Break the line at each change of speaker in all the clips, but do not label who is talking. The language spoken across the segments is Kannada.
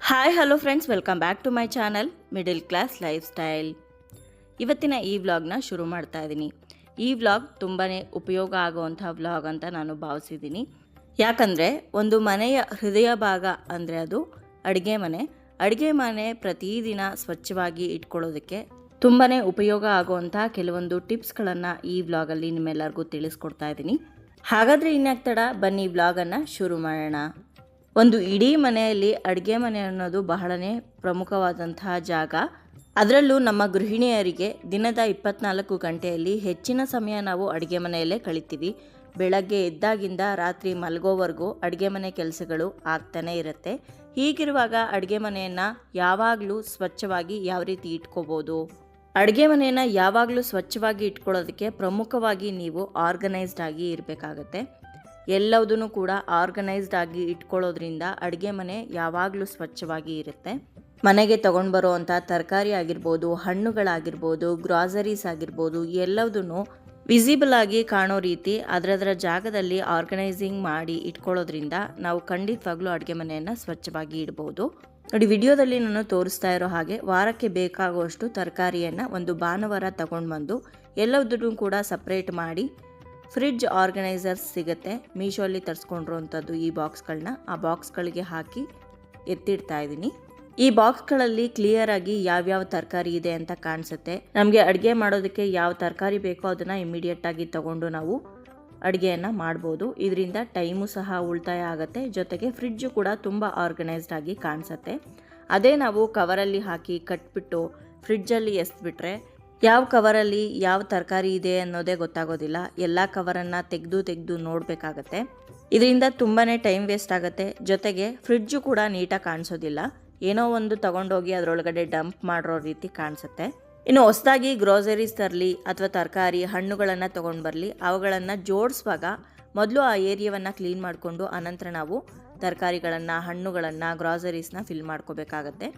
Hi hello friends welcome back to my channel middle class lifestyle ಇವತ್ತಿನ ಈ ವ್ಲಾಗ್ನ ಶುರು ಮಾಡ್ತಾ ಇದ್ದೀನಿ ಈ ವ್ಲಾಗ್ ತುಂಬಾ ಉಪಯೋಗ ಆಗುವಂಥ ವ್ಲಾಗ್ ಅಂತ ನಾನು ಭಾವಿಸಿದ್ದೀನಿ. ಯಾಕಂದರೆ ಒಂದು ಮನೆಯ ಹೃದಯ ಭಾಗ ಅಂದರೆ ಅದು ಅಡುಗೆ ಮನೆ. ಅಡುಗೆ ಮನೆ ಪ್ರತಿದಿನ ಸ್ವಚ್ಛವಾಗಿ ಇಟ್ಕೊಳ್ಳೋದಕ್ಕೆ ತುಂಬಾ ಉಪಯೋಗ ಆಗುವಂಥ ಕೆಲವೊಂದು ಟಿಪ್ಸ್ಗಳನ್ನು ಈ ವ್ಲಾಗಲ್ಲಿ ನಿಮ್ಮೆಲ್ಲರಿಗೂ ತಿಳಿಸ್ಕೊಡ್ತಾ ಇದ್ದೀನಿ. ಹಾಗಾದರೆ ಇನ್ಯಾಕ್ತಡ? ಬನ್ನಿ ವ್ಲಾಗನ್ನು ಶುರು ಮಾಡೋಣ. ಒಂದು ಇಡೀ ಮನೆಯಲ್ಲಿ ಅಡುಗೆ ಮನೆ ಅನ್ನೋದು ಬಹಳನೇ ಪ್ರಮುಖವಾದಂತಹ ಜಾಗ. ಅದರಲ್ಲೂ ನಮ್ಮ ಗೃಹಿಣಿಯರಿಗೆ ದಿನದ ಇಪ್ಪತ್ನಾಲ್ಕು ಗಂಟೆಯಲ್ಲಿ ಹೆಚ್ಚಿನ ಸಮಯ ನಾವು ಅಡುಗೆ ಮನೆಯಲ್ಲೇ ಕಳಿತೀವಿ. ಬೆಳಗ್ಗೆ ಎದ್ದಾಗಿಂದ ರಾತ್ರಿ ಮಲಗೋವರೆಗೂ ಅಡುಗೆ ಮನೆ ಕೆಲಸಗಳು ಆಗ್ತಾನೇ ಇರುತ್ತೆ. ಹೀಗಿರುವಾಗ ಅಡುಗೆ ಮನೆಯನ್ನು ಯಾವಾಗಲೂ ಸ್ವಚ್ಛವಾಗಿ ಯಾವ ರೀತಿ ಇಟ್ಕೋಬೋದು? ಅಡುಗೆ ಮನೆಯನ್ನು ಯಾವಾಗಲೂ ಸ್ವಚ್ಛವಾಗಿ ಇಟ್ಕೊಳ್ಳೋದಕ್ಕೆ ಪ್ರಮುಖವಾಗಿ ನೀವು ಆರ್ಗನೈಸ್ಡ್ ಆಗಿ ಇರಬೇಕಾಗತ್ತೆ. ಎಲ್ಲವುದನ್ನು ಕೂಡ ಆರ್ಗನೈಸ್ಡ್ ಆಗಿ ಇಟ್ಕೊಳ್ಳೋದ್ರಿಂದ ಅಡುಗೆ ಮನೆ ಯಾವಾಗಲೂ ಸ್ವಚ್ಛವಾಗಿ ಇರುತ್ತೆ. ಮನೆಗೆ ತಗೊಂಡು ಬರುವಂಥ ತರಕಾರಿ ಆಗಿರ್ಬೋದು, ಹಣ್ಣುಗಳಾಗಿರ್ಬೋದು ಗ್ರಾಸರೀಸ್ ಆಗಿರ್ಬೋದು ಎಲ್ಲದೂ ವಿಸಿಬಲ್ ಆಗಿ ಕಾಣೋ ರೀತಿ ಅದರದರ ಜಾಗದಲ್ಲಿ ಆರ್ಗನೈಸಿಂಗ್ ಮಾಡಿ ಇಟ್ಕೊಳ್ಳೋದ್ರಿಂದ ನಾವು ಖಂಡಿತವಾಗ್ಲೂ ಅಡುಗೆ ಮನೆಯನ್ನು ಸ್ವಚ್ಛವಾಗಿ ಇಡ್ಬೋದು. ನೋಡಿ, ವಿಡಿಯೋದಲ್ಲಿ ನಾನು ತೋರಿಸ್ತಾ ಇರೋ ಹಾಗೆ ವಾರಕ್ಕೆ ಬೇಕಾಗುವಷ್ಟು ತರಕಾರಿಯನ್ನು ಒಂದು ಭಾನುವಾರ ತಗೊಂಡು ಬಂದು ಎಲ್ಲದನ್ನು ಕೂಡ ಸಪ್ರೇಟ್ ಮಾಡಿ ಫ್ರಿಡ್ಜ್ ಆರ್ಗನೈಸರ್ಸ್ ಸಿಗುತ್ತೆ. ಮೀಶೋಲ್ಲಿ ತರಿಸ್ಕೊಂಡಿರುವಂಥದ್ದು ಈ ಬಾಕ್ಸ್ಗಳನ್ನ ಆ ಬಾಕ್ಸ್ಗಳಿಗೆ ಹಾಕಿ ಎತ್ತಿಡ್ತಾ ಇದ್ದೀನಿ. ಈ ಬಾಕ್ಸ್ಗಳಲ್ಲಿ ಕ್ಲಿಯರ್ ಆಗಿ ಯಾವ್ಯಾವ ತರಕಾರಿ ಇದೆ ಅಂತ ಕಾಣಿಸುತ್ತೆ. ನಮಗೆ ಅಡುಗೆ ಮಾಡೋದಕ್ಕೆ ಯಾವ ತರಕಾರಿ ಬೇಕೋ ಅದನ್ನು ಇಮಿಡಿಯೇಟ್ ಆಗಿ ತಗೊಂಡು ನಾವು ಅಡುಗೆಯನ್ನು ಮಾಡ್ಬೋದು. ಇದರಿಂದ ಟೈಮು ಸಹ ಉಳಿತಾಯ ಆಗುತ್ತೆ. ಜೊತೆಗೆ ಫ್ರಿಡ್ಜು ಕೂಡ ತುಂಬ ಆರ್ಗನೈಸ್ಡ್ ಆಗಿ ಕಾಣಿಸುತ್ತೆ. ಅದೇ ನಾವು ಕವರಲ್ಲಿ ಹಾಕಿ ಕಟ್ಬಿಟ್ಟು ಫ್ರಿಡ್ಜಲ್ಲಿ ಎಸ್ಬಿಟ್ರೆ ಯಾವ ಕವರಲ್ಲಿ ಯಾವ ತರಕಾರಿ ಇದೆ ಅನ್ನೋದೇ ಗೊತ್ತಾಗೋದಿಲ್ಲ. ಎಲ್ಲ ಕವರನ್ನು ತೆಗೆದು ತೆಗೆದು ನೋಡಬೇಕಾಗತ್ತೆ. ಇದರಿಂದ ತುಂಬಾ ಟೈಮ್ ವೇಸ್ಟ್ ಆಗುತ್ತೆ. ಜೊತೆಗೆ ಫ್ರಿಡ್ಜು ಕೂಡ ನೀಟಾಗಿ ಕಾಣಿಸೋದಿಲ್ಲ. ಏನೋ ಒಂದು ತಗೊಂಡೋಗಿ ಅದರೊಳಗಡೆ ಡಂಪ್ ಮಾಡಿರೋ ರೀತಿ ಕಾಣಿಸುತ್ತೆ. ಇನ್ನು ಹೊಸದಾಗಿ ಗ್ರೋಸರೀಸ್ ತರಲಿ ಅಥವಾ ತರಕಾರಿ, ಹಣ್ಣುಗಳನ್ನು ತೊಗೊಂಡು ಬರಲಿ ಅವುಗಳನ್ನು ಜೋಡಿಸುವಾಗ ಮೊದಲು ಆ ಏರಿಯಾವನ್ನು ಕ್ಲೀನ್ ಮಾಡಿಕೊಂಡು ಅನಂತರ ನಾವು ತರಕಾರಿಗಳನ್ನು, ಹಣ್ಣುಗಳನ್ನು ಗ್ರಾಸರೀಸ್ನ ಫಿಲ್ ಮಾಡ್ಕೋಬೇಕಾಗತ್ತೆ.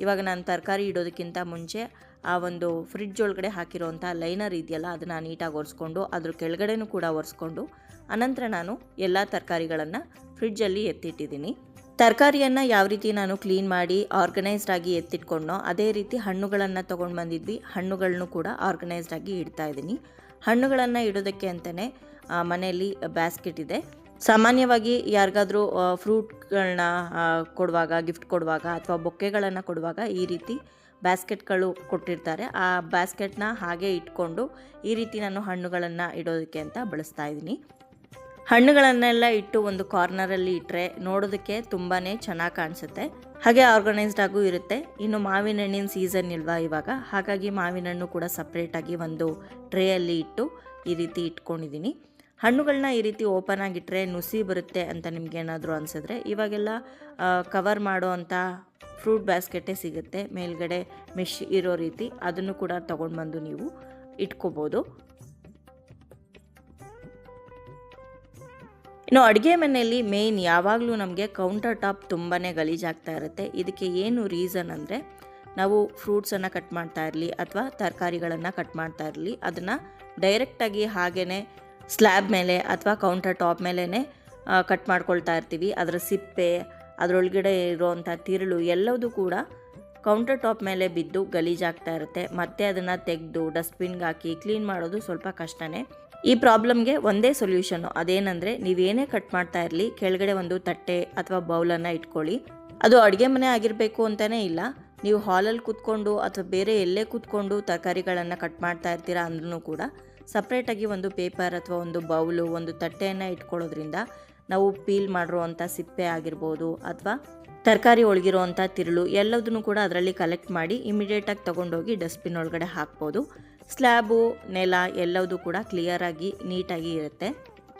ಇವಾಗ ನಾನು ತರಕಾರಿ ಇಡೋದಕ್ಕಿಂತ ಮುಂಚೆ ಆ ಒಂದು ಫ್ರಿಡ್ಜ್ ಒಳಗಡೆ ಹಾಕಿರೋವಂಥ ಲೈನರ್ ಇದೆಯಲ್ಲ ಅದನ್ನು ನೀಟಾಗಿ ಒರೆಸ್ಕೊಂಡು ಅದ್ರ ಕೆಳಗಡೆನೂ ಕೂಡ ಒರೆಸ್ಕೊಂಡು ಅನಂತರ ನಾನು ಎಲ್ಲ ತರಕಾರಿಗಳನ್ನು ಫ್ರಿಡ್ಜಲ್ಲಿ ಎತ್ತಿಟ್ಟಿದ್ದೀನಿ. ತರಕಾರಿಯನ್ನು ಯಾವ ರೀತಿ ನಾನು ಕ್ಲೀನ್ ಮಾಡಿ ಆರ್ಗನೈಸ್ಡ್ ಆಗಿ ಎತ್ತಿಟ್ಕೊಂಡೋ ಅದೇ ರೀತಿ ಹಣ್ಣುಗಳನ್ನು ತೊಗೊಂಡು ಬಂದಿದ್ವಿ. ಹಣ್ಣುಗಳನ್ನು ಕೂಡ ಆರ್ಗನೈಸ್ಡ್ ಆಗಿ ಇಡ್ತಾ ಇದ್ದೀನಿ. ಹಣ್ಣುಗಳನ್ನು ಇಡೋದಕ್ಕೆ ಅಂತಲೇ ಮನೆಯಲ್ಲಿ ಬ್ಯಾಸ್ಕೆಟ್ ಇದೆ. ಸಾಮಾನ್ಯವಾಗಿ ಯಾರಿಗಾದರೂ ಫ್ರೂಟ್ಗಳನ್ನ ಕೊಡುವಾಗ ಗಿಫ್ಟ್ ಕೊಡುವಾಗ ಅಥವಾ ಬೊಕ್ಕೆಗಳನ್ನು ಕೊಡುವಾಗ ಈ ರೀತಿ ಬ್ಯಾಸ್ಕೆಟ್ಗಳು ಕೊಟ್ಟಿರ್ತಾರೆ. ಆ ಬ್ಯಾಸ್ಕೆಟ್ನ ಹಾಗೆ ಇಟ್ಕೊಂಡು ಈ ರೀತಿ ನಾನು ಹಣ್ಣುಗಳನ್ನು ಇಡೋದಕ್ಕೆ ಅಂತ ಬಳಸ್ತಾ ಇದ್ದೀನಿ. ಹಣ್ಣುಗಳನ್ನೆಲ್ಲ ಇಟ್ಟು ಒಂದು ಕಾರ್ನರಲ್ಲಿ ಇಟ್ಟರೆ ನೋಡೋದಕ್ಕೆ ತುಂಬಾ ಚೆನ್ನಾಗಿ ಕಾಣಿಸುತ್ತೆ. ಹಾಗೆ ಆರ್ಗನೈಸ್ಡ್ ಆಗೂ ಇರುತ್ತೆ. ಇನ್ನು ಮಾವಿನ ಹಣ್ಣಿನ ಸೀಸನ್ ಇಲ್ವಾ ಇವಾಗ. ಹಾಗಾಗಿ ಮಾವಿನ ಹಣ್ಣು ಕೂಡ ಸಪ್ರೇಟಾಗಿ ಒಂದು ಟ್ರೇಯಲ್ಲಿ ಇಟ್ಟು ಈ ರೀತಿ ಇಟ್ಕೊಂಡಿದ್ದೀನಿ ಹಣ್ಣುಗಳನ್ನ ಈ ರೀತಿ ಓಪನ್ ಆಗಿಟ್ಟರೆ ನುಸಿ ಬರುತ್ತೆ ಅಂತ ನಿಮ್ಗೆ ಏನಾದರೂ ಅನಿಸಿದ್ರೆ ಇವಾಗೆಲ್ಲ ಕವರ್ ಮಾಡೋ ಅಂಥ ಫ್ರೂಟ್ ಬ್ಯಾಸ್ಕೆಟೇ ಸಿಗುತ್ತೆ. ಮೇಲ್ಗಡೆ ಮೆಶ್ ಇರೋ ರೀತಿ. ಅದನ್ನು ಕೂಡ ತೊಗೊಂಡು ಬಂದು ನೀವು ಇಟ್ಕೋಬೋದು. ಇನ್ನು ಅಡುಗೆ ಮನೆಯಲ್ಲಿ ಮೇಯ್ನ್ ಯಾವಾಗಲೂ ನಮಗೆ ಕೌಂಟರ್ ಟಾಪ್ ತುಂಬಾ ಗಲೀಜಾಗ್ತಾ ಇರುತ್ತೆ. ಇದಕ್ಕೆ ಏನು ರೀಸನ್ ಅಂದರೆ ನಾವು ಫ್ರೂಟ್ಸನ್ನು ಕಟ್ ಮಾಡ್ತಾ ಇರಲಿ ಅಥವಾ ತರಕಾರಿಗಳನ್ನು ಕಟ್ ಮಾಡ್ತಾ ಇರಲಿ, ಅದನ್ನು ಡೈರೆಕ್ಟಾಗಿ ಹಾಗೇ ಸ್ಲ್ಯಾಬ್ ಮೇಲೆ ಅಥವಾ ಕೌಂಟರ್ ಟಾಪ್ ಮೇಲೇ ಕಟ್ ಮಾಡ್ಕೊಳ್ತಾ ಇರ್ತೀವಿ. ಅದರ ಸಿಪ್ಪೆ, ಅದರೊಳಗಡೆ ಇರೋವಂಥ ತಿರುಳು ಎಲ್ಲವೂ ಕೂಡ ಕೌಂಟರ್ ಟಾಪ್ ಮೇಲೆ ಬಿದ್ದು ಗಲೀಜಾಗ್ತಾ ಇರುತ್ತೆ. ಮತ್ತೆ ಅದನ್ನು ತೆಗೆದು ಡಸ್ಟ್ಬಿನ್ಗೆ ಹಾಕಿ ಕ್ಲೀನ್ ಮಾಡೋದು ಸ್ವಲ್ಪ ಕಷ್ಟನೇ. ಈ ಪ್ರಾಬ್ಲಮ್ಗೆ ಒಂದೇ ಸೊಲ್ಯೂಷನ್ನು ಅದೇನೆಂದರೆ ನೀವೇನೇ ಕಟ್ ಮಾಡ್ತಾ ಇರಲಿ, ಕೆಳಗಡೆ ಒಂದು ತಟ್ಟೆ ಅಥವಾ ಬೌಲನ್ನು ಇಟ್ಕೊಳ್ಳಿ. ಅದು ಅಡುಗೆ ಮನೆ ಆಗಿರಬೇಕು ಅಂತಲೇ ಇಲ್ಲ. ನೀವು ಹಾಲಲ್ಲಿ ಕೂತ್ಕೊಂಡು ಅಥವಾ ಬೇರೆ ಎಲ್ಲೇ ಕೂತ್ಕೊಂಡು ತರಕಾರಿಗಳನ್ನು ಕಟ್ ಮಾಡ್ತಾ ಇರ್ತೀರಾ ಅಂದ್ರೂ ಕೂಡ ಸಪ್ರೇಟಾಗಿ ಒಂದು ಪೇಪರ್ ಅಥವಾ ಒಂದು ಬೌಲು ಒಂದು ತಟ್ಟೆಯನ್ನು ಇಟ್ಕೊಳ್ಳೋದ್ರಿಂದ ನಾವು ಪೀಲ್ ಮಾಡಿರುವಂಥ ಸಿಪ್ಪೆ ಆಗಿರ್ಬೋದು ಅಥವಾ ತರಕಾರಿ ಒಳಗಿರುವಂಥ ತಿರುಳು ಎಲ್ಲದನ್ನು ಕೂಡ ಅದರಲ್ಲಿ ಕಲೆಕ್ಟ್ ಮಾಡಿ ಇಮಿಡಿಯೇಟಾಗಿ ತೊಗೊಂಡೋಗಿ ಡಸ್ಟ್ಬಿನ್ ಒಳಗಡೆ ಹಾಕ್ಬೋದು. ಸ್ಲ್ಯಾಬು, ನೆಲ ಎಲ್ಲವೂ ಕೂಡ ಕ್ಲಿಯರಾಗಿ ನೀಟಾಗಿ ಇರುತ್ತೆ.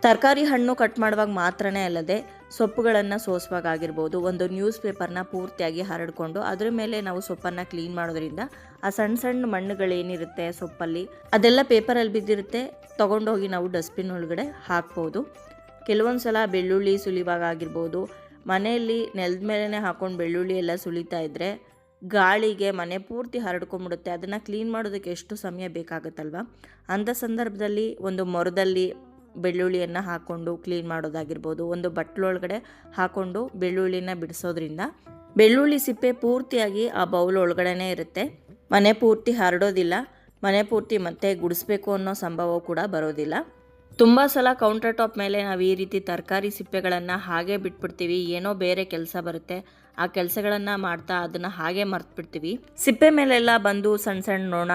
ತರಕಾರಿ ಹಣ್ಣು ಕಟ್ ಮಾಡುವಾಗ ಮಾತ್ರನೇ ಅಲ್ಲದೆ ಸೊಪ್ಪುಗಳನ್ನು ಸೋಸುವಾಗಾಗಿರ್ಬೋದು ಒಂದು ನ್ಯೂಸ್ ಪೇಪರ್ನ ಪೂರ್ತಿಯಾಗಿ ಹರಡಿಕೊಂಡು ಅದರ ಮೇಲೆ ನಾವು ಸೊಪ್ಪನ್ನು ಕ್ಲೀನ್ ಮಾಡೋದ್ರಿಂದ ಆ ಸಣ್ಣ ಸಣ್ಣ ಮಣ್ಣುಗಳೇನಿರುತ್ತೆ ಸೊಪ್ಪಲ್ಲಿ, ಅದೆಲ್ಲ ಪೇಪರಲ್ಲಿ ಬಿದ್ದಿರುತ್ತೆ, ತೊಗೊಂಡೋಗಿ ನಾವು ಡಸ್ಟ್ಬಿನ್ ಒಳಗಡೆ ಹಾಕ್ಬೋದು. ಕೆಲವೊಂದು ಸಲ ಬೆಳ್ಳುಳ್ಳಿ ಸುಲಿವಾಗ ಆಗಿರ್ಬೋದು, ಮನೆಯಲ್ಲಿ ನೆಲದ ಮೇಲೇ ಹಾಕೊಂಡು ಬೆಳ್ಳುಳ್ಳಿ ಎಲ್ಲ ಸುಲಿತಾ ಇದ್ದರೆ ಗಾಳಿಗೆ ಮನೆ ಪೂರ್ತಿ ಹರಡ್ಕೊಂಡ್ಬಿಡುತ್ತೆ. ಅದನ್ನು ಕ್ಲೀನ್ ಮಾಡೋದಕ್ಕೆ ಎಷ್ಟು ಸಮಯ ಬೇಕಾಗುತ್ತಲ್ವ? ಅಂಥ ಸಂದರ್ಭದಲ್ಲಿ ಒಂದು ಮೊರದಲ್ಲಿ ಬೆಳ್ಳುಳ್ಳಿಯನ್ನು ಹಾಕ್ಕೊಂಡು ಕ್ಲೀನ್ ಮಾಡೋದಾಗಿರ್ಬೋದು. ಒಂದು ಬಟ್ಲೊಳಗಡೆ ಹಾಕ್ಕೊಂಡು ಬೆಳ್ಳುಳ್ಳಿನ ಬಿಡಿಸೋದ್ರಿಂದ ಬೆಳ್ಳುಳ್ಳಿ ಸಿಪ್ಪೆ ಪೂರ್ತಿಯಾಗಿ ಆ ಬೌಲ್ ಒಳಗಡೆನೇ ಇರುತ್ತೆ. ಮನೆ ಪೂರ್ತಿ ಹರಡೋದಿಲ್ಲ. ಮನೆ ಪೂರ್ತಿ ಮತ್ತೆ ಗುಡಿಸ್ಬೇಕು ಅನ್ನೋ ಸಂಭವ ಕೂಡ ಬರೋದಿಲ್ಲ. ತುಂಬ ಸಲ ಕೌಂಟರ್ ಟಾಪ್ ಮೇಲೆ ನಾವು ಈ ರೀತಿ ತರಕಾರಿ ಸಿಪ್ಪೆಗಳನ್ನು ಹಾಗೆ ಬಿಟ್ಬಿಡ್ತೀವಿ. ಏನೋ ಬೇರೆ ಕೆಲಸ ಬರುತ್ತೆ. ಆ ಕೆಲಸಗಳನ್ನು ಮಾಡ್ತಾ ಅದನ್ನು ಹಾಗೆ ಮರ್ತ್ಬಿಡ್ತೀವಿ. ಸಿಪ್ಪೆ ಮೇಲೆಲ್ಲ ಬಂದು ಸಣ್ಣ ಸಣ್ಣ ನೊಣ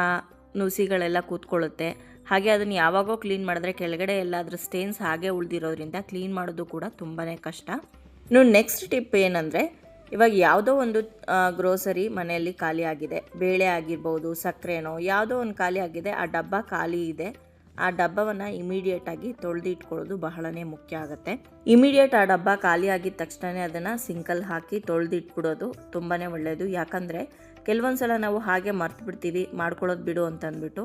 ನುಸಿಗಳೆಲ್ಲ ಕೂತ್ಕೊಳ್ಳುತ್ತೆ. ಹಾಗೆ ಅದನ್ನು ಯಾವಾಗೋ ಕ್ಲೀನ್ ಮಾಡಿದ್ರೆ ಕೆಳಗಡೆ ಎಲ್ಲ ಅದ್ರ ಸ್ಟೇನ್ಸ್ ಹಾಗೆ ಉಳಿದಿರೋದ್ರಿಂದ ಕ್ಲೀನ್ ಮಾಡೋದು ಕೂಡ ತುಂಬಾ ಕಷ್ಟ. ಇನ್ನು ನೆಕ್ಸ್ಟ್ ಟಿಪ್ ಏನಂದರೆ, ಇವಾಗ ಯಾವುದೋ ಒಂದು ಗ್ರೋಸರಿ ಮನೆಯಲ್ಲಿ ಖಾಲಿ ಆಗಿದೆ. ಬೇಳೆ ಆಗಿರ್ಬೋದು, ಸಕ್ಕರೆನೋ, ಯಾವುದೋ ಒಂದು ಖಾಲಿ ಆಗಿದೆ, ಆ ಡಬ್ಬ ಖಾಲಿ ಇದೆ. ಆ ಡಬ್ಬವನ್ನು ಇಮಿಡಿಯೇಟಾಗಿ ತೊಳೆದಿಟ್ಕೊಳ್ಳೋದು ಬಹಳನೇ ಮುಖ್ಯ ಆಗುತ್ತೆ. ಇಮಿಡಿಯೇಟ್ ಆ ಡಬ್ಬ ಖಾಲಿ ಆಗಿದ ತಕ್ಷಣ ಅದನ್ನು ಸಿಂಕಲ್ಲಿ ಹಾಕಿ ತೊಳೆದಿಟ್ಬಿಡೋದು ತುಂಬಾ ಒಳ್ಳೆಯದು ಯಾಕಂದರೆ ಕೆಲವೊಂದು ಸಲ ನಾವು ಹಾಗೆ ಮರ್ತು ಬಿಡ್ತೀವಿ, ಮಾಡ್ಕೊಳ್ಳೋದು ಬಿಡು ಅಂತಂದ್ಬಿಟ್ಟು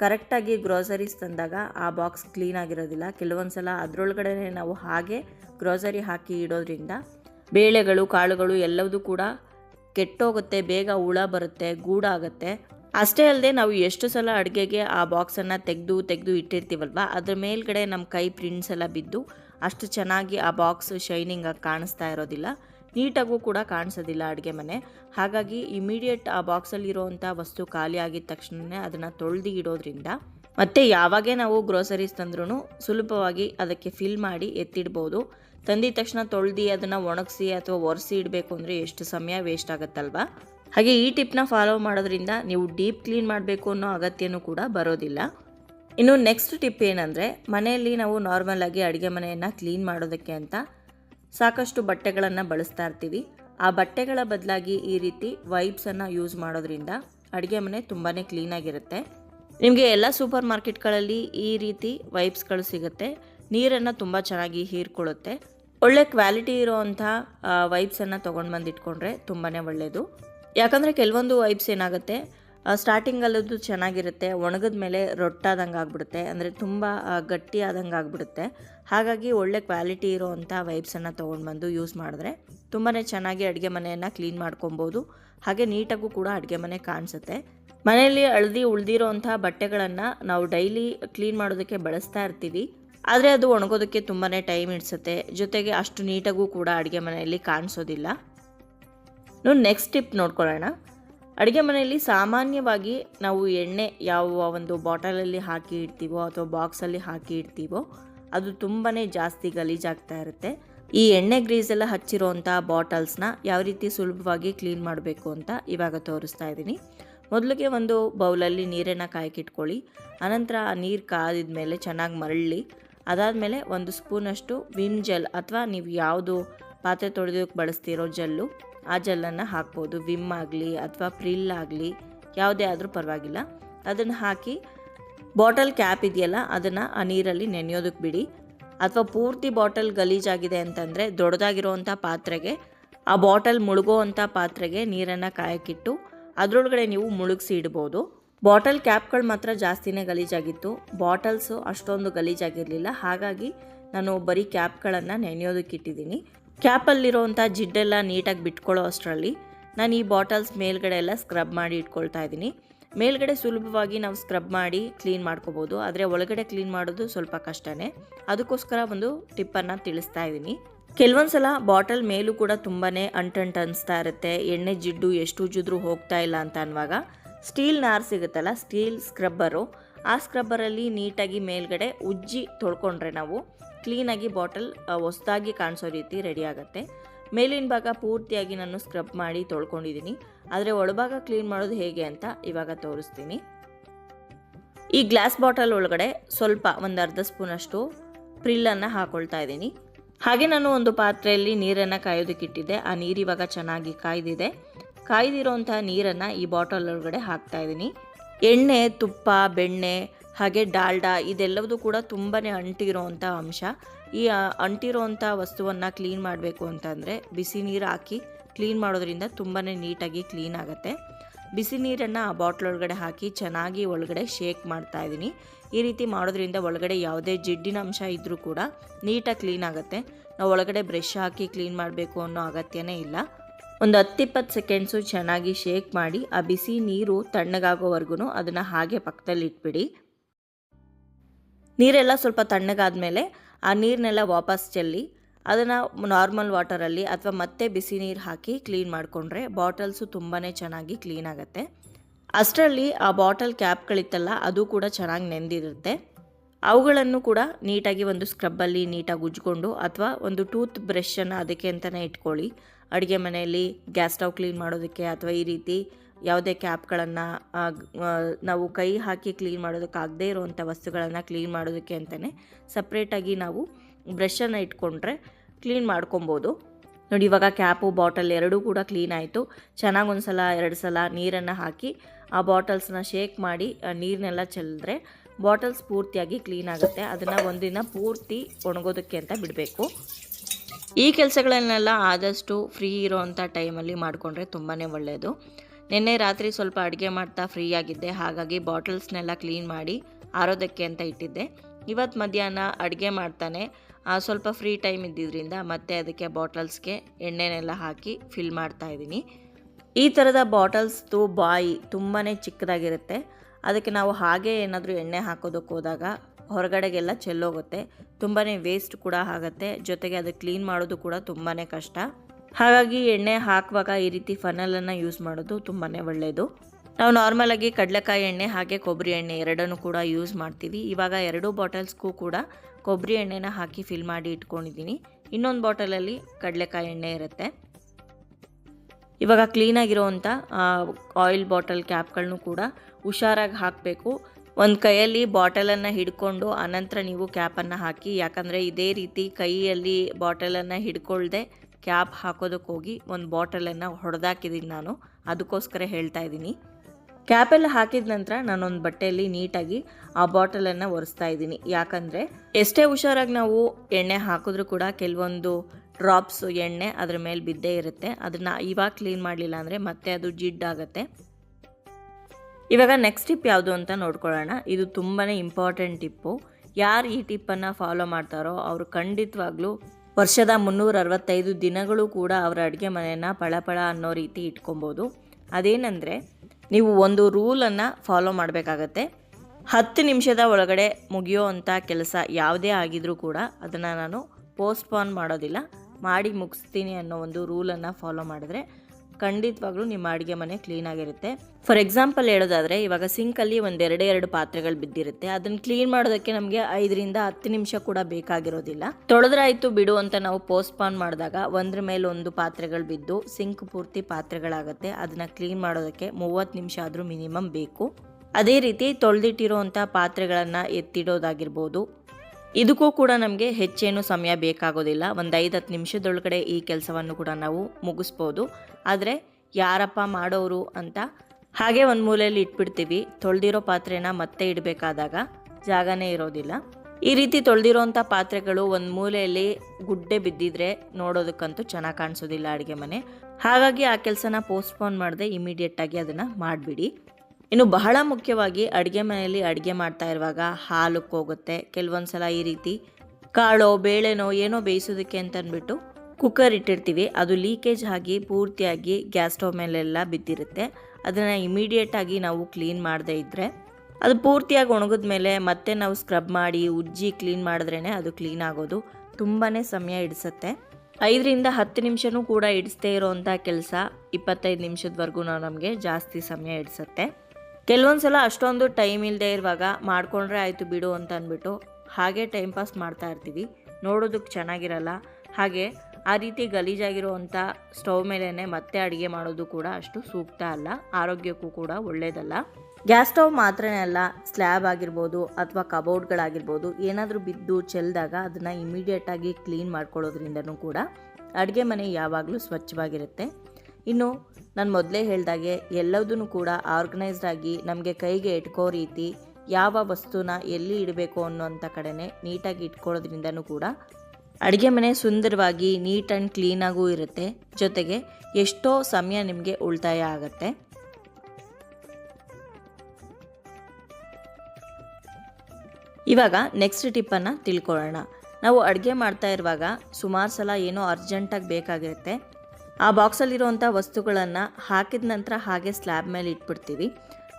ಕರೆಕ್ಟಾಗಿ ಗ್ರೋಸರೀಸ್ ತಂದಾಗ ಆ ಬಾಕ್ಸ್ ಕ್ಲೀನ್ ಆಗಿರೋದಿಲ್ಲ. ಕೆಲವೊಂದು ಸಲ ಅದರೊಳಗಡೆ ನಾವು ಹಾಗೆ ಗ್ರೋಸರಿ ಹಾಕಿ ಇಡೋದ್ರಿಂದ ಬೇಳೆಗಳು, ಕಾಳುಗಳು ಎಲ್ಲವೂ ಕೂಡ ಕೆಟ್ಟೋಗುತ್ತೆ, ಬೇಗ ಹುಳ ಬರುತ್ತೆ, ಗೂಡಾಗುತ್ತೆ. ಅಷ್ಟೇ ಅಲ್ಲದೆ ನಾವು ಎಷ್ಟು ಸಲ ಅಡುಗೆಗೆ ಆ ಬಾಕ್ಸನ್ನು ತೆಗೆದು ತೆಗೆದು ಇಟ್ಟಿರ್ತೀವಲ್ವ? ಅದ್ರ ಮೇಲ್ಗಡೆ ನಮ್ಮ ಕೈ ಪ್ರಿಂಟ್ಸ್ ಎಲ್ಲ ಬಿದ್ದು ಅಷ್ಟು ಚೆನ್ನಾಗಿ ಆ ಬಾಕ್ಸ್ ಶೈನಿಂಗ್ ಆಗಿ ಕಾಣಿಸ್ತಾ ಇರೋದಿಲ್ಲ. ನೀಟಾಗೂ ಕೂಡ ಕಾಣಿಸೋದಿಲ್ಲ ಅಡುಗೆ ಮನೆ. ಹಾಗಾಗಿ ಇಮಿಡಿಯೇಟ್ ಆ ಬಾಕ್ಸಲ್ಲಿರುವಂಥ ವಸ್ತು ಖಾಲಿ ಆಗಿದ ತಕ್ಷಣವೇ ಅದನ್ನು ತೊಳೆದು ಇಡೋದ್ರಿಂದ ಮತ್ತೆ ಯಾವಾಗೇ ನಾವು ಗ್ರೋಸರೀಸ್ ತಂದ್ರೂ ಸುಲಭವಾಗಿ ಅದಕ್ಕೆ ಫಿಲ್ ಮಾಡಿ ಎತ್ತಿಡ್ಬೋದು. ತಂದಿದ ತಕ್ಷಣ ತೊಳೆದು ಅದನ್ನು ಒಣಗಿಸಿ ಅಥವಾ ಒರೆಸಿ ಇಡಬೇಕು ಅಂದರೆ ಎಷ್ಟು ಸಮಯ ವೇಸ್ಟ್ ಆಗುತ್ತಲ್ವಾ? ಹಾಗೆ ಈ ಟಿಪ್ನ ಫಾಲೋ ಮಾಡೋದ್ರಿಂದ ನೀವು ಡೀಪ್ ಕ್ಲೀನ್ ಮಾಡಬೇಕು ಅನ್ನೋ ಅಗತ್ಯನೂ ಕೂಡ ಬರೋದಿಲ್ಲ. ಇನ್ನು ನೆಕ್ಸ್ಟ್ ಟಿಪ್ ಏನಂದರೆ, ಮನೆಯಲ್ಲಿ ನಾವು ನಾರ್ಮಲ್ ಆಗಿ ಅಡುಗೆ ಮನೆಯನ್ನು ಕ್ಲೀನ್ ಮಾಡೋದಕ್ಕೆ ಅಂತ ಸಾಕಷ್ಟು ಬಟ್ಟೆಗಳನ್ನು ಬಳಸ್ತಾ ಇರ್ತೀವಿ. ಆ ಬಟ್ಟೆಗಳ ಬದಲಾಗಿ ಈ ರೀತಿ ವೈಪ್ಸನ್ನು ಯೂಸ್ ಮಾಡೋದ್ರಿಂದ ಅಡುಗೆ ಮನೆ ತುಂಬಾ ಕ್ಲೀನಾಗಿರುತ್ತೆ ನಿಮಗೆ ಎಲ್ಲ ಸೂಪರ್ ಮಾರ್ಕೆಟ್ಗಳಲ್ಲಿ ಈ ರೀತಿ ವೈಪ್ಸ್ಗಳು ಸಿಗುತ್ತೆ. ನೀರನ್ನು ತುಂಬ ಚೆನ್ನಾಗಿ ಹೀರ್ಕೊಳ್ಳುತ್ತೆ. ಒಳ್ಳೆ ಕ್ವಾಲಿಟಿ ಇರೋವಂಥ ವೈಪ್ಸನ್ನು ತೊಗೊಂಡು ಬಂದಿಟ್ಕೊಂಡ್ರೆ ತುಂಬಾ ಒಳ್ಳೆಯದು ಯಾಕಂದರೆ ಕೆಲವೊಂದು ವೈಬ್ಸ್ ಏನಾಗುತ್ತೆ ಸ್ಟಾರ್ಟಿಂಗಲ್ಲದು ಚೆನ್ನಾಗಿರುತ್ತೆ ಒಣಗಿದ ಮೇಲೆ ರೊಟ್ಟಾದಂಗೆ ಆಗಿಬಿಡುತ್ತೆ ಅಂದರೆ ತುಂಬ ಗಟ್ಟಿಯಾದಂಗೆ ಆಗ್ಬಿಡುತ್ತೆ ಹಾಗಾಗಿ ಒಳ್ಳೆ ಕ್ವಾಲಿಟಿ ಇರೋವಂಥ ವೈಬ್ಸನ್ನು ತೊಗೊಂಡು ಬಂದು ಯೂಸ್ ಮಾಡಿದ್ರೆ ತುಂಬಾ ಚೆನ್ನಾಗಿ ಅಡುಗೆ ಮನೆಯನ್ನು ಕ್ಲೀನ್ ಮಾಡ್ಕೊಬೋದು. ಹಾಗೆ ನೀಟಾಗೂ ಕೂಡ ಅಡುಗೆ ಮನೆ ಕಾಣಿಸುತ್ತೆ. ಮನೆಯಲ್ಲಿ ಹಳದಿ ಉಳಿದಿರೋವಂಥ ಬಟ್ಟೆಗಳನ್ನು ನಾವು ಡೈಲಿ ಕ್ಲೀನ್ ಮಾಡೋದಕ್ಕೆ ಬಳಸ್ತಾ ಇರ್ತೀವಿ. ಆದರೆ ಅದು ಒಣಗೋದಕ್ಕೆ ತುಂಬಾ ಟೈಮ್ ಹಿಡಿಸುತ್ತೆ. ಜೊತೆಗೆ ಅಷ್ಟು ನೀಟಾಗೂ ಕೂಡ ಅಡುಗೆ ಮನೆಯಲ್ಲಿ ಕಾಣಿಸೋದಿಲ್ಲ. ನೆಕ್ಸ್ಟ್ ಟಿಪ್ ನೋಡ್ಕೊಳ್ಳೋಣ. ಅಡುಗೆ ಮನೆಯಲ್ಲಿ ಸಾಮಾನ್ಯವಾಗಿ ನಾವು ಎಣ್ಣೆ ಯಾವ ಒಂದು ಬಾಟಲಲ್ಲಿ ಹಾಕಿ ಇಡ್ತೀವೋ ಅಥವಾ ಬಾಕ್ಸಲ್ಲಿ ಹಾಕಿ ಇಡ್ತೀವೋ, ಅದು ತುಂಬಾ ಜಾಸ್ತಿ ಗಲೀಜಾಗ್ತಾ ಇರುತ್ತೆ. ಈ ಎಣ್ಣೆ ಗ್ರೀಸೆಲ್ಲ ಹಚ್ಚಿರೋವಂಥ ಬಾಟಲ್ಸ್ನ ಯಾವ ರೀತಿ ಸುಲಭವಾಗಿ ಕ್ಲೀನ್ ಮಾಡಬೇಕು ಅಂತ ಇವಾಗ ತೋರಿಸ್ತಾ ಇದ್ದೀನಿ. ಮೊದಲಿಗೆ ಒಂದು ಬೌಲಲ್ಲಿ ನೀರನ್ನು ಕಾಯ್ಕಿಟ್ಕೊಳ್ಳಿ. ಅನಂತರ ಆ ನೀರು ಕಾದಿದ ಮೇಲೆ ಚೆನ್ನಾಗಿ ಮರಳಿ, ಅದಾದಮೇಲೆ ಒಂದು ಸ್ಪೂನಷ್ಟು ವಿಮ್ ಜೆಲ್ ಅಥವಾ ನೀವು ಯಾವುದು ಪಾತ್ರೆ ತೊಳೆದಕ್ಕೆ ಬಳಸ್ತಿರೋ ಜೆಲ್ಲು ಆ ಜೆಲ್ಲನ್ನು ಹಾಕ್ಬೋದು. ವಿಮ್ ಆಗಲಿ ಅಥವಾ ಪ್ರಿಲ್ ಆಗಲಿ, ಯಾವುದೇ ಆದರೂ ಪರವಾಗಿಲ್ಲ. ಅದನ್ನು ಹಾಕಿ, ಬಾಟಲ್ ಕ್ಯಾಪ್ ಇದೆಯಲ್ಲ, ಅದನ್ನು ಆ ನೀರಲ್ಲಿ ನೆನೆಯೋದಕ್ಕೆ ಬಿಡಿ. ಅಥವಾ ಪೂರ್ತಿ ಬಾಟಲ್ ಗಲೀಜಾಗಿದೆ ಅಂತಂದರೆ ದೊಡ್ಡದಾಗಿರುವಂಥ ಪಾತ್ರೆಗೆ, ಆ ಬಾಟಲ್ ಮುಳುಗೋ ಅಂಥ ಪಾತ್ರೆಗೆ ನೀರನ್ನು ಕಾಯಕ್ಕಿಟ್ಟು, ಅದರೊಳಗಡೆ ನೀವು ಮುಳುಗಿಸಿ ಇಡ್ಬೋದು. ಬಾಟಲ್ ಕ್ಯಾಪ್ಗಳು ಮಾತ್ರ ಜಾಸ್ತಿನೇ ಗಲೀಜಾಗಿತ್ತು. ಬಾಟಲ್ಸು ಅಷ್ಟೊಂದು ಗಲೀಜಾಗಿರಲಿಲ್ಲ. ಹಾಗಾಗಿ ನಾನು ಬರೀ ಕ್ಯಾಪ್ಗಳನ್ನು ನೆನೆಯೋದಕ್ಕೆ ಇಟ್ಟಿದ್ದೀನಿ. ಕ್ಯಾಪಲ್ಲಿರೋವಂಥ ಜಿಡ್ಡೆಲ್ಲ ನೀಟಾಗಿ ಬಿಟ್ಕೊಳ್ಳೋ ಅಷ್ಟರಲ್ಲಿ ನಾನು ಈ ಬಾಟಲ್ಸ್ ಮೇಲ್ಗಡೆ ಎಲ್ಲ ಸ್ಕ್ರಬ್ ಮಾಡಿ ಇಟ್ಕೊಳ್ತಾ ಇದ್ದೀನಿ. ಮೇಲ್ಗಡೆ ಸುಲಭವಾಗಿ ನಾವು ಸ್ಕ್ರಬ್ ಮಾಡಿ ಕ್ಲೀನ್ ಮಾಡ್ಕೋಬೋದು. ಆದರೆ ಒಳಗಡೆ ಕ್ಲೀನ್ ಮಾಡೋದು ಸ್ವಲ್ಪ ಕಷ್ಟನೇ. ಅದಕ್ಕೋಸ್ಕರ ಒಂದು ಟಿಪ್ಪನ್ನು ತಿಳಿಸ್ತಾ ಇದ್ದೀನಿ. ಕೆಲವೊಂದು ಸಲ ಬಾಟಲ್ ಮೇಲೂ ಕೂಡ ತುಂಬಾ ಅಂಟಂಟ್ ಅನಿಸ್ತಾ ಇರುತ್ತೆ. ಎಣ್ಣೆ ಜಿಡ್ಡು ಎಷ್ಟು ಉಜ್ಜಿದ್ರೂ ಹೋಗ್ತಾ ಇಲ್ಲ ಅಂತ ಅನ್ನುವಾಗ ಸ್ಟೀಲ್ ನಾರ್ ಸಿಗುತ್ತಲ್ಲ, ಸ್ಟೀಲ್ ಸ್ಕ್ರಬ್ಬರು, ಆ ಸ್ಕ್ರಬ್ಬರಲ್ಲಿ ನೀಟಾಗಿ ಮೇಲ್ಗಡೆ ಉಜ್ಜಿ ತೊಳ್ಕೊಂಡ್ರೆ ನಾವು ಕ್ಲೀನಾಗಿ ಬಾಟಲ್ ಹೊಸದಾಗಿ ಕಾಣಿಸೋ ರೀತಿ ರೆಡಿ ಆಗುತ್ತೆ. ಮೇಲಿನ ಭಾಗ ಪೂರ್ತಿಯಾಗಿ ನಾನು ಸ್ಕ್ರಬ್ ಮಾಡಿ ತೊಳ್ಕೊಂಡಿದ್ದೀನಿ. ಆದರೆ ಒಳಭಾಗ ಕ್ಲೀನ್ ಮಾಡೋದು ಹೇಗೆ ಅಂತ ಇವಾಗ ತೋರಿಸ್ತೀನಿ. ಈ ಗ್ಲಾಸ್ ಬಾಟಲ್ ಒಳಗಡೆ ಸ್ವಲ್ಪ ಒಂದು ಅರ್ಧ ಸ್ಪೂನಷ್ಟು ಪ್ರಿಲ್ಲನ್ನು ಹಾಕೊಳ್ತಾ ಇದ್ದೀನಿ. ಹಾಗೆ ನಾನು ಒಂದು ಪಾತ್ರೆಯಲ್ಲಿ ನೀರನ್ನು ಕಾಯೋದಕ್ಕಿಟ್ಟಿದ್ದೆ ಆ ನೀರು ಇವಾಗ ಚೆನ್ನಾಗಿ ಕಾಯ್ದಿದೆ. ಕಾಯ್ದಿರೋಂಥ ನೀರನ್ನು ಈ ಬಾಟಲ್ ಒಳಗಡೆ ಹಾಕ್ತಾ ಇದ್ದೀನಿ. ಎಣ್ಣೆ, ತುಪ್ಪ, ಬೆಣ್ಣೆ ಹಾಗೆ ಡಾಲ್ಡಾ ಇದೆಲ್ಲವೂ ಕೂಡ ತುಂಬಾ ಅಂಟಿರೋವಂಥ ಅಂಶ. ಈ ಅಂಟಿರೋವಂಥ ವಸ್ತುವನ್ನು ಕ್ಲೀನ್ ಮಾಡಬೇಕು ಅಂತಂದರೆ ಬಿಸಿ ನೀರು ಹಾಕಿ ಕ್ಲೀನ್ ಮಾಡೋದ್ರಿಂದ ತುಂಬಾ ನೀಟಾಗಿ ಕ್ಲೀನ್ ಆಗುತ್ತೆ. ಬಿಸಿ ನೀರನ್ನು ಆ ಬಾಟ್ಲ್ ಒಳಗಡೆ ಹಾಕಿ ಚೆನ್ನಾಗಿ ಒಳಗಡೆ ಶೇಕ್ ಮಾಡ್ತಾ ಇದ್ದೀನಿ ಈ ರೀತಿ ಮಾಡೋದ್ರಿಂದ ಒಳಗಡೆ ಯಾವುದೇ ಜಿಡ್ಡಿನ ಅಂಶ ಇದ್ದರೂ ಕೂಡ ನೀಟಾಗಿ ಕ್ಲೀನ್ ಆಗುತ್ತೆ. ನಾವು ಒಳಗಡೆ ಬ್ರಷ್ ಹಾಕಿ ಕ್ಲೀನ್ ಮಾಡಬೇಕು ಅನ್ನೋ ಅಗತ್ಯನೇ ಇಲ್ಲ. ಒಂದು ಹತ್ತಿಪ್ಪತ್ತು ಸೆಕೆಂಡ್ಸು ಚೆನ್ನಾಗಿ ಶೇಕ್ ಮಾಡಿ ಆ ಬಿಸಿ ನೀರು ತಣ್ಣಗಾಗೋವರೆಗೂ ಅದನ್ನು ಹಾಗೆ ಪಕ್ಕದಲ್ಲಿ ಇಟ್ಬಿಡಿ ನೀರೆಲ್ಲ ಸ್ವಲ್ಪ ತಣ್ಣಗಾದಮೇಲೆ ಆ ನೀರನ್ನೆಲ್ಲ ವಾಪಸ್ ಚೆಲ್ಲಿ ಅದನ್ನು ನಾರ್ಮಲ್ ವಾಟರಲ್ಲಿ ಅಥವಾ ಮತ್ತೆ ಬಿಸಿ ನೀರು ಹಾಕಿ ಕ್ಲೀನ್ ಮಾಡಿಕೊಂಡ್ರೆ ಬಾಟಲ್ಸು ತುಂಬಾ ಚೆನ್ನಾಗಿ ಕ್ಲೀನ್ ಆಗುತ್ತೆ. ಅಷ್ಟರಲ್ಲಿ ಆ ಬಾಟಲ್ ಕ್ಯಾಪ್ಗಳಿತ್ತಲ್ಲ, ಅದು ಕೂಡ ಚೆನ್ನಾಗಿ ನೆಂದಿರುತ್ತೆ. ಅವುಗಳನ್ನು ಕೂಡ ನೀಟಾಗಿ ಒಂದು ಸ್ಕ್ರಬ್ಬಲ್ಲಿ ನೀಟಾಗಿ ಉಜ್ಕೊಂಡು ಅಥವಾ ಒಂದು ಟೂತ್ ಬ್ರಷನ್ನು ಅದಕ್ಕೆ ಅಂತಲೇ ಇಟ್ಕೊಳ್ಳಿ. ಅಡುಗೆ ಮನೆಯಲ್ಲಿ ಗ್ಯಾಸ್ ಸ್ಟವ್ ಕ್ಲೀನ್ ಮಾಡೋದಕ್ಕೆ ಅಥವಾ ಈ ರೀತಿ ಯಾವುದೇ ಕ್ಯಾಪ್ಗಳನ್ನು ನಾವು ಕೈ ಹಾಕಿ ಕ್ಲೀನ್ ಮಾಡೋದಕ್ಕಾಗದೇ ಇರುವಂಥ ವಸ್ತುಗಳನ್ನು ಕ್ಲೀನ್ ಮಾಡೋದಕ್ಕೆ ಅಂತಲೇ ಸಪ್ರೇಟಾಗಿ ನಾವು ಬ್ರಷನ್ನು ಇಟ್ಕೊಂಡ್ರೆ ಕ್ಲೀನ್ ಮಾಡ್ಕೊಬೋದು. ನೋಡಿ ಇವಾಗ ಕ್ಯಾಪು ಬಾಟಲ್ ಎರಡೂ ಕೂಡ ಕ್ಲೀನ್ ಆಯಿತು. ಚೆನ್ನಾಗಿ ಒಂದು ಸಲ ಎರಡು ಸಲ ನೀರನ್ನು ಹಾಕಿ ಆ ಬಾಟಲ್ಸ್ನ ಶೇಕ್ ಮಾಡಿ ನೀರನ್ನೆಲ್ಲ ಚೆಲ್ಲಿದ್ರೆ ಬಾಟಲ್ಸ್ ಪೂರ್ತಿಯಾಗಿ ಕ್ಲೀನ್ ಆಗುತ್ತೆ. ಅದನ್ನು ಒಂದಿನ ಪೂರ್ತಿ ಒಣಗೋದಕ್ಕೆ ಅಂತ ಬಿಡಬೇಕು. ಈ ಕೆಲಸಗಳನ್ನೆಲ್ಲ ಆದಷ್ಟು ಫ್ರೀ ಇರೋವಂಥ ಟೈಮಲ್ಲಿ ಮಾಡಿಕೊಂಡ್ರೆ ತುಂಬಾ ಒಳ್ಳೆಯದು ನಿನ್ನೆ ರಾತ್ರಿ ಸ್ವಲ್ಪ ಅಡುಗೆ ಮಾಡ್ತಾ ಫ್ರೀ ಆಗಿದ್ದೆ, ಹಾಗಾಗಿ ಬಾಟಲ್ಸ್ನೆಲ್ಲ ಕ್ಲೀನ್ ಮಾಡಿ ಆರೋದಕ್ಕೆ ಅಂತ ಇಟ್ಟಿದ್ದೆ. ಇವತ್ತು ಮಧ್ಯಾಹ್ನ ಅಡುಗೆ ಮಾಡ್ತಾನೆ. ಸ್ವಲ್ಪ ಫ್ರೀ ಟೈಮ್ ಇದ್ದಿದ್ದರಿಂದ ಮತ್ತೆ ಅದಕ್ಕೆ ಬಾಟಲ್ಸ್ಗೆ ಎಣ್ಣೆನೆಲ್ಲ ಹಾಕಿ ಫಿಲ್ ಮಾಡ್ತಾ ಇದ್ದೀನಿ. ಈ ಥರದ ಬಾಟಲ್ಸ್ದು ಬಾಯಿ ತುಂಬಾ ಚಿಕ್ಕದಾಗಿರುತ್ತೆ. ಅದಕ್ಕೆ ನಾವು ಹಾಗೆ ಏನಾದರೂ ಎಣ್ಣೆ ಹಾಕೋದಕ್ಕೆ ಹೋದಾಗ ಹೊರಗಡೆಗೆಲ್ಲ ಚೆಲ್ಲೋಗುತ್ತೆ. ತುಂಬಾ ವೇಸ್ಟ್ ಕೂಡ ಆಗುತ್ತೆ. ಜೊತೆಗೆ ಅದು ಕ್ಲೀನ್ ಮಾಡೋದು ಕೂಡ ತುಂಬಾ ಕಷ್ಟ. ಹಾಗಾಗಿ ಎಣ್ಣೆ ಹಾಕುವಾಗ ಈ ರೀತಿ ಫನಲನ್ನು ಯೂಸ್ ಮಾಡೋದು ತುಂಬಾ ಒಳ್ಳೆಯದು ನಾವು ನಾರ್ಮಲಾಗಿ ಕಡಲೆಕಾಯಿ ಎಣ್ಣೆ ಹಾಗೆ ಕೊಬ್ಬರಿ ಎಣ್ಣೆ ಎರಡನ್ನೂ ಕೂಡ ಯೂಸ್ ಮಾಡ್ತೀವಿ. ಇವಾಗ ಎರಡು ಬಾಟಲ್ಸ್ಗೂ ಕೂಡ ಕೊಬ್ಬರಿ ಎಣ್ಣೆನ ಹಾಕಿ ಫಿಲ್ ಮಾಡಿ ಇಟ್ಕೊಂಡಿದ್ದೀನಿ ಇನ್ನೊಂದು ಬಾಟಲಲ್ಲಿ ಕಡಲೆಕಾಯಿ ಎಣ್ಣೆ ಇರುತ್ತೆ. ಇವಾಗ ಕ್ಲೀನಾಗಿರೋವಂಥ ಆಯಿಲ್ ಬಾಟಲ್ ಕ್ಯಾಪ್ಗಳನ್ನೂ ಕೂಡ ಹುಷಾರಾಗಿ ಹಾಕಬೇಕು. ಒಂದು ಕೈಯಲ್ಲಿ ಬಾಟಲನ್ನು ಹಿಡ್ಕೊಂಡು ಅನಂತರ ನೀವು ಕ್ಯಾಪನ್ನು ಹಾಕಿ, ಯಾಕಂದರೆ ಇದೇ ರೀತಿ ಕೈಯಲ್ಲಿ ಬಾಟಲನ್ನು ಹಿಡ್ಕೊಳ್ದೆ ಕ್ಯಾಪ್ ಹಾಕೋದಕ್ಕೆ ಹೋಗಿ ಒಂದು ಬಾಟಲನ್ನು ಹೊಡೆದಾಕಿದ್ದೀನಿ ನಾನು. ಅದಕ್ಕೋಸ್ಕರ ಹೇಳ್ತಾ ಇದ್ದೀನಿ. ಕ್ಯಾಪೆಲ್ಲ ಹಾಕಿದ ನಂತರ ನಾನೊಂದು ಬಟ್ಟೆಯಲ್ಲಿ ನೀಟಾಗಿ ಆ ಬಾಟಲನ್ನು ಒರೆಸ್ತಾ ಇದ್ದೀನಿ. ಯಾಕಂದರೆ ಎಷ್ಟೇ ಹುಷಾರಾಗಿ ನಾವು ಎಣ್ಣೆ ಹಾಕಿದ್ರೂ ಕೂಡ ಕೆಲವೊಂದು ಡ್ರಾಪ್ಸು ಎಣ್ಣೆ ಅದ್ರ ಮೇಲೆ ಬಿದ್ದೇ ಇರುತ್ತೆ. ಅದನ್ನು ಇವಾಗ ಕ್ಲೀನ್ ಮಾಡಲಿಲ್ಲ ಅಂದರೆ ಮತ್ತೆ ಅದು ಜಿಡ್ಡಾಗತ್ತೆ. ಇವಾಗ ನೆಕ್ಸ್ಟ್ ಟಿಪ್ ಯಾವುದು ಅಂತ ನೋಡ್ಕೊಳ್ಳೋಣ. ಇದು ತುಂಬಾ ಇಂಪಾರ್ಟೆಂಟ್ ಟಿಪ್ಪು ಯಾರು ಈ ಟಿಪ್ಪನ್ನು ಫಾಲೋ ಮಾಡ್ತಾರೋ ಅವರು ಖಂಡಿತವಾಗ್ಲೂ ವರ್ಷದ ಮುನ್ನೂರ ಅರವತ್ತೈದು ದಿನಗಳು ಕೂಡ ಅವರ ಅಡುಗೆ ಮನೆಯನ್ನು ಪಳಪಳ ಅನ್ನೋ ರೀತಿ ಇಟ್ಕೊಬೋದು. ಅದೇನೆಂದರೆ, ನೀವು ಒಂದು ರೂಲನ್ನು ಫಾಲೋ ಮಾಡಬೇಕಾಗತ್ತೆ. ಹತ್ತು ನಿಮಿಷದ ಒಳಗಡೆ ಮುಗಿಯೋ ಅಂಥ ಕೆಲಸ ಯಾವುದೇ ಆಗಿದ್ರೂ ಕೂಡ ಅದನ್ನು ನಾನು ಪೋಸ್ಟ್ಪೋನ್ ಮಾಡೋದಿಲ್ಲ. ಮಾಡಿ ಮುಗಿಸ್ತೀನಿ ಅನ್ನೋ ಒಂದು ರೂಲನ್ನು ಫಾಲೋ ಮಾಡಿದ್ರೆ ಖಂಡಿತವಾಗ್ಲೂ ನಿಮ್ಮ ಅಡುಗೆ ಮನೆ ಕ್ಲೀನಾಗಿರುತ್ತೆ ಫಾರ್ ಎಕ್ಸಾಂಪಲ್ ಹೇಳೋದಾದರೆ, ಇವಾಗ ಸಿಂಕಲ್ಲಿ ಒಂದೆರಡೇ ಎರಡು ಪಾತ್ರೆಗಳು ಬಿದ್ದಿರುತ್ತೆ. ಅದನ್ನು ಕ್ಲೀನ್ ಮಾಡೋದಕ್ಕೆ ನಮಗೆ ಐದರಿಂದ ಹತ್ತು ನಿಮಿಷ ಕೂಡ ಬೇಕಾಗಿರೋದಿಲ್ಲ. ತೊಳೆದ್ರಾಯ್ತು ಬಿಡು ಅಂತ ನಾವು ಪೋಸ್ಟ್ಪಾನ್ ಮಾಡಿದಾಗ ಒಂದ್ರ ಮೇಲೆ ಒಂದು ಪಾತ್ರೆಗಳು ಬಿದ್ದು ಸಿಂಕ್ ಪೂರ್ತಿ ಪಾತ್ರೆಗಳಾಗುತ್ತೆ. ಅದನ್ನು ಕ್ಲೀನ್ ಮಾಡೋದಕ್ಕೆ ಮೂವತ್ತು ನಿಮಿಷ ಆದರೂ ಮಿನಿಮಮ್ ಬೇಕು. ಅದೇ ರೀತಿ ತೊಳೆದಿಟ್ಟಿರೋವಂಥ ಪಾತ್ರೆಗಳನ್ನು ಎತ್ತಿಡೋದಾಗಿರ್ಬೋದು. ಇದಕ್ಕೂ ಕೂಡ ನಮಗೆ ಹೆಚ್ಚೇನು ಸಮಯ ಬೇಕಾಗೋದಿಲ್ಲ. ಒಂದು ಐದು ಹತ್ತು ನಿಮಿಷದೊಳಗಡೆ ಈ ಕೆಲಸವನ್ನು ಕೂಡ ನಾವು ಮುಗಿಸ್ಬೋದು. ಆದರೆ ಯಾರಪ್ಪ ಮಾಡೋರು ಅಂತ ಹಾಗೆ ಒಂದು ಮೂಲೆಯಲ್ಲಿ ಇಟ್ಬಿಡ್ತೀವಿ. ತೊಳೆದಿರೋ ಪಾತ್ರೆನ ಮತ್ತೆ ಇಡಬೇಕಾದಾಗ ಜಾಗನೇ ಇರೋದಿಲ್ಲ. ಈ ರೀತಿ ತೊಳೆದಿರೋಂಥ ಪಾತ್ರೆಗಳು ಒಂದು ಮೂಲೆಯಲ್ಲಿ ಗುಡ್ಡೆ ಬಿದ್ದಿದ್ರೆ ನೋಡೋದಕ್ಕಂತೂ ಚೆನ್ನಾಗಿ ಕಾಣಿಸೋದಿಲ್ಲ ಅಡುಗೆ ಮನೆ. ಹಾಗಾಗಿ ಆ ಕೆಲಸನ ಪೋಸ್ಟ್ಪೋನ್ ಮಾಡದೆ ಇಮಿಡಿಯೇಟಾಗಿ ಅದನ್ನು ಮಾಡಿಬಿಡಿ. ಇನ್ನು ಬಹಳ ಮುಖ್ಯವಾಗಿ ಅಡುಗೆ ಮನೆಯಲ್ಲಿ ಅಡುಗೆ ಮಾಡ್ತಾ ಇರುವಾಗ ಹಾಲಕ್ಕೆ ಹೋಗುತ್ತೆ ಕೆಲವೊಂದು ಸಲ ಈ ರೀತಿ ಕಾಳೋ, ಬೇಳೆನೋ ಏನೋ ಬೇಯಿಸೋದಕ್ಕೆ ಅಂತ ಅಂದ್ಬಿಟ್ಟು ಕುಕ್ಕರ್ ಇಟ್ಟಿರ್ತೀವಿ. ಅದು ಲೀಕೇಜ್ ಆಗಿ ಪೂರ್ತಿಯಾಗಿ ಗ್ಯಾಸ್ ಸ್ಟವ್ ಮೇಲೆಲ್ಲ ಬಿದ್ದಿರುತ್ತೆ. ಅದನ್ನು ಇಮಿಡಿಯೇಟಾಗಿ ನಾವು ಕ್ಲೀನ್ ಮಾಡದೇ ಇದ್ದರೆ ಅದು ಪೂರ್ತಿಯಾಗಿ ಒಣಗಿದ ಮೇಲೆ ಮತ್ತೆ ನಾವು ಸ್ಕ್ರಬ್ ಮಾಡಿ, ಉಜ್ಜಿ ಕ್ಲೀನ್ ಮಾಡಿದ್ರೇ ಅದು ಕ್ಲೀನ್ ಆಗೋದು ತುಂಬಾ ಸಮಯ ಹಿಡಿಸುತ್ತೆ. ಐದರಿಂದ ಹತ್ತು ನಿಮಿಷನೂ ಕೂಡ ಹಿಡಿಸ್ತೇ ಇರೋವಂಥ ಕೆಲಸ ಇಪ್ಪತ್ತೈದು ನಿಮಿಷದವರೆಗೂ ನಮಗೆ ಜಾಸ್ತಿ ಸಮಯ ಹಿಡಿಸುತ್ತೆ. ಕೆಲವೊಂದು ಸಲ ಅಷ್ಟೊಂದು ಟೈಮ್ ಇಲ್ಲದೆ ಇರುವಾಗ ಮಾಡ್ಕೊಂಡ್ರೆ ಆಯಿತು ಬಿಡು ಅಂತ ಅಂದ್ಬಿಟ್ಟು ಹಾಗೆ ಟೈಮ್ ಪಾಸ್ ಮಾಡ್ತಾ ಇರ್ತೀವಿ. ನೋಡೋದಕ್ಕೆ ಚೆನ್ನಾಗಿರಲ್ಲ. ಹಾಗೆ ಆ ರೀತಿ ಗಲೀಜಾಗಿರುವಂಥ ಸ್ಟವ್ ಮೇಲೇ ಮತ್ತೆ ಅಡುಗೆ ಮಾಡೋದು ಕೂಡ ಅಷ್ಟು ಸೂಕ್ತ ಅಲ್ಲ. ಆರೋಗ್ಯಕ್ಕೂ ಕೂಡ ಒಳ್ಳೆಯದಲ್ಲ ಗ್ಯಾಸ್ ಸ್ಟವ್ ಮಾತ್ರನೇ ಅಲ್ಲ ಸ್ಲ್ಯಾಬ್ ಆಗಿರ್ಬೋದು ಅಥವಾ ಕಬೋರ್ಡ್ಗಳಾಗಿರ್ಬೋದು ಏನಾದರೂ ಬಿದ್ದು ಚೆಲ್ಲಿದಾಗ ಅದನ್ನು ಇಮಿಡಿಯೇಟಾಗಿ ಕ್ಲೀನ್ ಮಾಡ್ಕೊಳ್ಳೋದ್ರಿಂದನೂ ಕೂಡ ಅಡುಗೆ ಮನೆ ಯಾವಾಗಲೂ ಸ್ವಚ್ಛವಾಗಿರುತ್ತೆ. ಇನ್ನು ನಾನು ಮೊದಲೇ ಹೇಳ್ದಾಗೆ ಎಲ್ಲದನ್ನು ಕೂಡ ಆರ್ಗನೈಸ್ಡ್ ಆಗಿ ನಮಗೆ ಕೈಗೆ ಇಟ್ಕೋ ರೀತಿ ಯಾವ ವಸ್ತುನ ಎಲ್ಲಿ ಇಡಬೇಕು ಅನ್ನೋಂಥ ಕಡೆನೇ ನೀಟಾಗಿ ಇಟ್ಕೊಳ್ಳೋದ್ರಿಂದನೂ ಕೂಡ ಅಡುಗೆ ಮನೆ ಸುಂದರವಾಗಿ ನೀಟ್ ಆ್ಯಂಡ್ ಕ್ಲೀನಾಗೂ ಇರುತ್ತೆ. ಜೊತೆಗೆ ಎಷ್ಟೋ ಸಮಯ ನಿಮಗೆ ಉಳಿತಾಯ ಆಗುತ್ತೆ. ಇವಾಗ ನೆಕ್ಸ್ಟ್ ಟಿಪ್ಪನ್ನು ತಿಳ್ಕೊಳ್ಳೋಣ. ನಾವು ಅಡುಗೆ ಮಾಡ್ತಾ ಇರುವಾಗ ಸುಮಾರು ಸಲ ಏನೋ ಅರ್ಜೆಂಟಾಗಿ ಬೇಕಾಗಿರುತ್ತೆ. ಆ ಬಾಕ್ಸಲ್ಲಿರುವಂಥ ವಸ್ತುಗಳನ್ನು ಹಾಕಿದ ನಂತರ ಹಾಗೆ ಸ್ಲ್ಯಾಬ್ ಮೇಲೆ ಇಟ್ಬಿಡ್ತೀವಿ.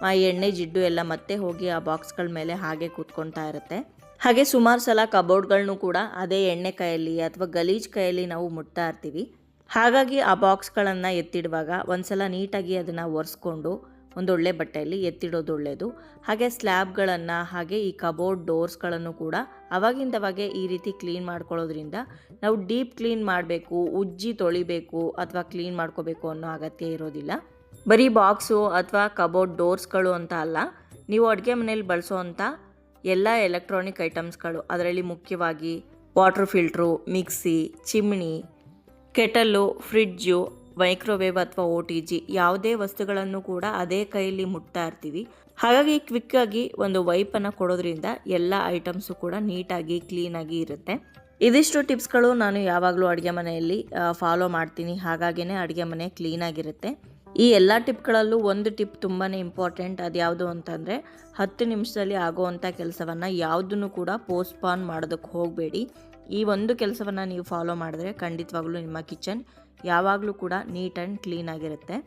ಆ ಎಣ್ಣೆ, ಜಿಡ್ಡು ಎಲ್ಲ ಮತ್ತೆ ಹೋಗಿ ಆ ಬಾಕ್ಸ್ಗಳ ಮೇಲೆ ಹಾಗೆ ಕೂತ್ಕೊಳ್ತಾ ಇರುತ್ತೆ. ಹಾಗೆ ಸುಮಾರು ಸಲ ಕಬೋರ್ಡ್ಗಳನ್ನೂ ಕೂಡ ಅದೇ ಎಣ್ಣೆ ಕೈಯಲ್ಲಿ ಅಥವಾ ಗಲೀಜ್ ಕೈಯಲ್ಲಿ ನಾವು ಮುಟ್ತಾ ಇರ್ತೀವಿ. ಹಾಗಾಗಿ ಆ ಬಾಕ್ಸ್ಗಳನ್ನು ಎತ್ತಿಡುವಾಗ ಒಂದು ಸಲ ನೀಟಾಗಿ ಅದನ್ನು ಒರೆಸ್ಕೊಂಡು ಒಂದೊಳ್ಳೆ ಬಟ್ಟೆಯಲ್ಲಿ ಎತ್ತಿಡೋದು ಒಳ್ಳೆಯದು ಹಾಗೆ ಸ್ಲ್ಯಾಬ್ಗಳನ್ನು, ಹಾಗೆ ಈ ಕಬೋರ್ಡ್ ಡೋರ್ಸ್ಗಳನ್ನು ಕೂಡ ಅವಾಗಿಂದವಾಗೆ ಈ ರೀತಿ ಕ್ಲೀನ್ ಮಾಡ್ಕೊಳ್ಳೋದ್ರಿಂದ ನಾವು ಡೀಪ್ ಕ್ಲೀನ್ ಮಾಡಬೇಕು, ಉಜ್ಜಿ ತೊಳಿಬೇಕು ಅಥವಾ ಕ್ಲೀನ್ ಮಾಡ್ಕೋಬೇಕು ಅನ್ನೋ ಅಗತ್ಯ ಇರೋದಿಲ್ಲ. ಬರೀ ಬಾಕ್ಸು ಅಥವಾ ಕಬೋರ್ಡ್ ಡೋರ್ಸ್ಗಳು ಅಂತ ಅಲ್ಲ, ನೀವು ಅಡುಗೆ ಮನೇಲಿ ಬಳಸೋವಂಥ ಎಲ್ಲ ಎಲೆಕ್ಟ್ರಾನಿಕ್ ಐಟಮ್ಸ್ಗಳು, ಅದರಲ್ಲಿ ಮುಖ್ಯವಾಗಿ water filter, mixie chimney kettle, fridge microwave ಅಥವಾ ಓ ಟಿ ಜಿ ಯಾವುದೇ ವಸ್ತುಗಳನ್ನು ಕೂಡ ಅದೇ ಕೈಯಲ್ಲಿ ಮುಟ್ತಾ ಇರ್ತೀವಿ. ಹಾಗಾಗಿ ಕ್ವಿಕ್ಕಾಗಿ ಒಂದು ವೈಪನ್ನು ಕೊಡೋದ್ರಿಂದ ಎಲ್ಲ ಐಟಮ್ಸು ಕೂಡ ನೀಟಾಗಿ ಕ್ಲೀನಾಗಿ ಇರುತ್ತೆ. ಇದಿಷ್ಟು ಟಿಪ್ಸ್ಗಳು ನಾನು ಯಾವಾಗಲೂ ಅಡುಗೆ ಮನೆಯಲ್ಲಿ ಫಾಲೋ ಮಾಡ್ತೀನಿ. ಹಾಗಾಗಿನೇ ಅಡುಗೆ ಮನೆ ಕ್ಲೀನಾಗಿರುತ್ತೆ ಈ ಎಲ್ಲ ಟಿಪ್ಗಳಲ್ಲೂ ಒಂದು ಟಿಪ್ ತುಂಬಾ ಇಂಪಾರ್ಟೆಂಟ್. ಅದು ಯಾವುದು ಅಂತಂದರೆ, ಹತ್ತು ನಿಮಿಷದಲ್ಲಿ ಆಗುವಂಥ ಕೆಲಸವನ್ನು ಯಾವುದನ್ನು ಕೂಡ ಪೋಸ್ಟ್ಪಾನ್ ಮಾಡೋದಕ್ಕೆ ಹೋಗಬೇಡಿ. ಈ ಒಂದು ಕೆಲಸವನ್ನು ನೀವು ಫಾಲೋ ಮಾಡಿದ್ರೆ ಖಂಡಿತವಾಗ್ಲೂ ನಿಮ್ಮ ಕಿಚನ್ ಯಾವಾಗಲೂ ಕೂಡ ನೀಟ್ ಆ್ಯಂಡ್ ಕ್ಲೀನ್ ಆಗಿರುತ್ತೆ.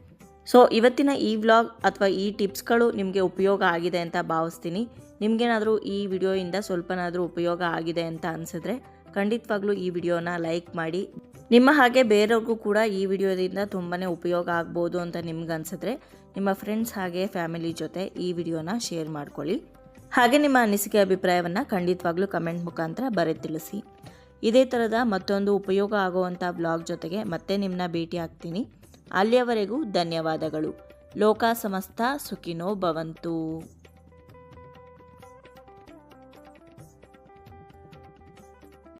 ಸೊ ಇವತ್ತಿನ ಈ ವ್ಲಾಗ್ ಅಥವಾ ಈ ಟಿಪ್ಸ್ಗಳು ನಿಮಗೆ ಉಪಯೋಗ ಆಗಿದೆ ಅಂತ ಭಾವಿಸ್ತೀನಿ. ನಿಮಗೇನಾದರೂ ಈ ವಿಡಿಯೋಯಿಂದ ಸ್ವಲ್ಪನಾದರೂ ಉಪಯೋಗ ಆಗಿದೆ ಅಂತ ಅನಿಸಿದ್ರೆ ಖಂಡಿತವಾಗ್ಲೂ ಈ ವಿಡಿಯೋನ ಲೈಕ್ ಮಾಡಿ. ನಿಮ್ಮ ಹಾಗೆ ಬೇರೆಯವ್ರಿಗೂ ಕೂಡ ಈ ವಿಡಿಯೋದಿಂದ ತುಂಬಾ ಉಪಯೋಗ ಆಗ್ಬೋದು ಅಂತ ನಿಮ್ಗೆ ಅನಿಸಿದ್ರೆ ನಿಮ್ಮ ಫ್ರೆಂಡ್ಸ್ ಹಾಗೆ ಫ್ಯಾಮಿಲಿ ಜೊತೆ ಈ ವಿಡಿಯೋನ ಶೇರ್ ಮಾಡ್ಕೊಳ್ಳಿ. ಹಾಗೆ ನಿಮ್ಮ ಅನಿಸಿಕೆ ಅಭಿಪ್ರಾಯವನ್ನು ಖಂಡಿತವಾಗ್ಲೂ ಕಮೆಂಟ್ ಮುಖಾಂತರ ಬರೆ ತಿಳಿಸಿ. ಇದೇ ಥರದ ಮತ್ತೊಂದು ಉಪಯೋಗ ಆಗುವಂಥ ಬ್ಲಾಗ್ ಜೊತೆಗೆ ಮತ್ತೆ ನಿಮ್ಮನ್ನ ಭೇಟಿ ಆಗ್ತೀನಿ. ಅಲ್ಲಿಯವರೆಗೂ ಧನ್ಯವಾದಗಳು. ಲೋಕ ಸಮಸ್ತ ಸುಖಿನೋ ಭವಂತು.